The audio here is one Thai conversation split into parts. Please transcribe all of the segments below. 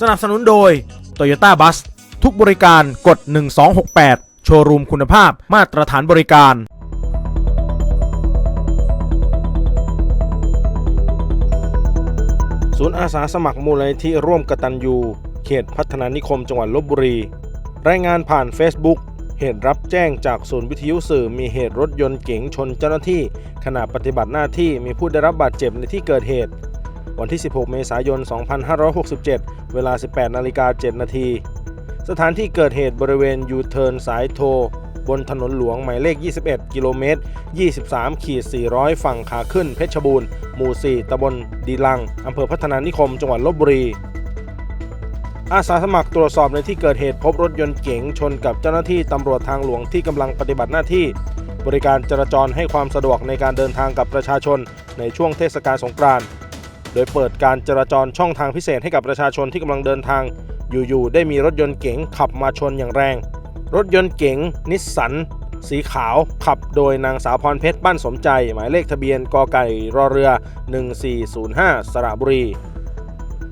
สนับสนุนโดย Toyota Bus ทุกบริการกด 1268 โชว์รูมคุณภาพมาตรฐานบริการ ศูนย์อาสาสมัครมูลนิธิร่วมกตัญญูเขตพัฒนานิคมจังหวัดลบบุรี รายงานผ่าน Facebook เหตุรับแจ้งจากศูนย์วิทยุสื่อมีเหตุรถยนต์เก๋งชนเจ้าหน้าที่ ขณะปฏิบัติหน้าที่มีผู้ได้รับบาดเจ็บในที่เกิดเหตุ วันที่ 16 เมษายน 2567 เวลา 18 นาฬิกา 7 นาที สถานที่เกิดเหตุบริเวณยูเทิร์นสายโท บนถนนหลวงหมายเลข 21 กิโลเมตร 23 ขีด 400 ฝั่งขาขึ้นเพชรบูรณ์หมู่ 4ตำบลดีลัง อำเภอพัฒนานิคม จังหวัดลบบุรีอาสาสมัครตรวจสอบในที่เกิดเหตุพบรถยนต์เก๋งชนกับเจ้าหน้าที่ตำรวจทางหลวงที่กำลังปฏิบัติหน้าที่ บริการจราจรให้ความสะดวกในการเดินทางกับประชาชนในช่วงเทศกาลสงกรานต์ ดยเปิดการจราจรช่องทางพิเศษให้กับประชาชนที่กำลังเดินทาง อยู่ๆ ได้มีรถยนต์เก๋งขับมาชนอย่างแรง รถยนต์เก๋งนิสสันสีขาวขับโดยนางสาวพรเพชรบ้านสมใจ หมายเลขทะเบียนกไก่รอเรือ 1405 สระบุรี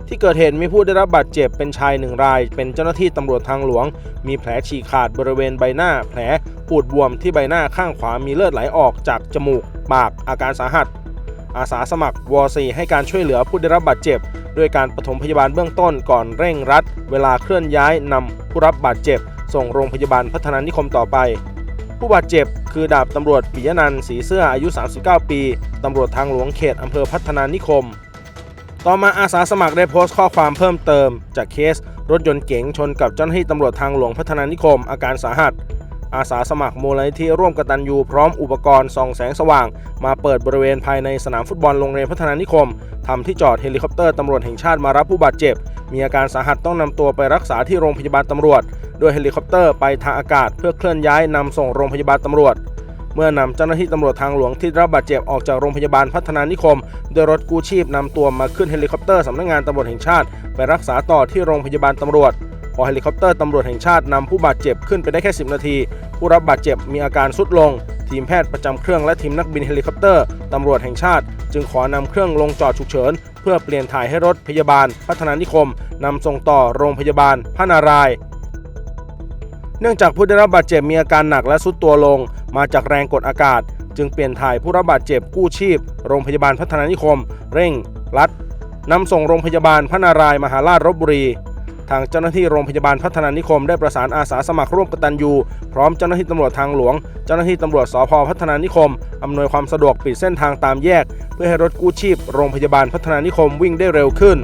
ที่เกิดเหตุมีผู้ได้รับบาดเจ็บเป็นชายหนึ่งราย เป็นเจ้าหน้าที่ตำรวจทางหลวง มีแผลฉีกขาดบริเวณใบหน้า แผลปูดบวมที่ใบหน้าข้างขวามีเลือดไหลออกจากจมูก ปากอาการสาหัส อาสาสมัครว .4 ให้การช่วยเหลือผู้ได้รับบาดเจ็บ ด้วยการปฐมพยาบาลเบื้องต้นก่อนเร่งรัด เวลาเคลื่อนย้ายนำผู้รับบาดเจ็บ ส่งโรงพยาบาลพัฒนานิคมต่อไป ผู้บาดเจ็บคือดาบตำรวจปิยนันท์ศรีเสื้ออายุ 39 ปีตำรวจทางหลวงเขตอำเภอพัฒนานิคม ต่อมาอาสาสมัครได้โพสต์ข้อความเพิ่มเติม จากเคส รถยนต์เก๋งชนกับเจ้าหน้าที่ตำรวจทางหลวงพัฒนานิคม อาการสาหัส อาสาสมัครมูลนิธิร่วมกตัญญูพร้อมอุปกรณ์ส่องแสงสว่าง มาเปิดบริเวณภายในสนามฟุตบอลโรงเรียนพัฒนานิคมทำที่จอดเฮลิคอปเตอร์ตำรวจแห่งชาติมารับผู้บาดเจ็บ มีอาการสาหัสต้องนำตัวไปรักษาที่โรงพยาบาลตำรวจ โดยเฮลิคอปเตอร์ไปทางอากาศเพื่อเคลื่อนย้ายนำส่งโรงพยาบาลตำรวจเมื่อนำเจ้าหน้าที่ตำรวจทางหลวงที่รับบาดเจ็บออกจากโรงพยาบาลพัฒนานิคม โดยรถกู้ชีพนำตัวมาขึ้นเฮลิคอปเตอร์สำนักงานตำรวจแห่งชาติ ไปรักษาต่อที่โรงพยาบาลตำรวจ พอเฮลิคอปเตอร์ตำรวจแห่งชาตินำผู้บาดเจ็บขึ้นไปได้แค่ 10 นาที ผู้รับบาดเจ็บมีอาการทรุดลง ทีมแพทย์ประจำเครื่องและทีมนักบินเฮลิคอปเตอร์ตำรวจแห่งชาติ จึงขอนำเครื่องลงจอดฉุกเฉิน เพื่อเปลี่ยนถ่ายให้รถพยาบาล พัฒนานิคมนำส่งต่อโรงพยาบาลพระนารายณ์เนื่องจากผู้ได้รับบาดเจ็บมีอาการหนักและทรุดตัวลง มาจากแรงกดอากาศ จึงเปลี่ยนถ่ายผู้รับบาดเจ็บกู้ชีพ โรงพยาบาลพัฒนานิคม เร่ง รัดนำส่งโรงพยาบาลพระนารายมหาราชลบบุรี ทางเจ้าหน้าที่โรงพยาบาลพัฒนานิคมได้ประสานอาสาสมัครร่วมกตัญญูพร้อมเจ้าหน้าที่ตำรวจทางหลวง เจ้าหน้าที่ตำรวจสพพัฒนานิคมอำนวยความสะดวกปิดเส้นทางตามแยก เพื่อให้รถกู้ชีพโรงพยาบาลพัฒนานิคมวิ่งได้เร็วขึ้น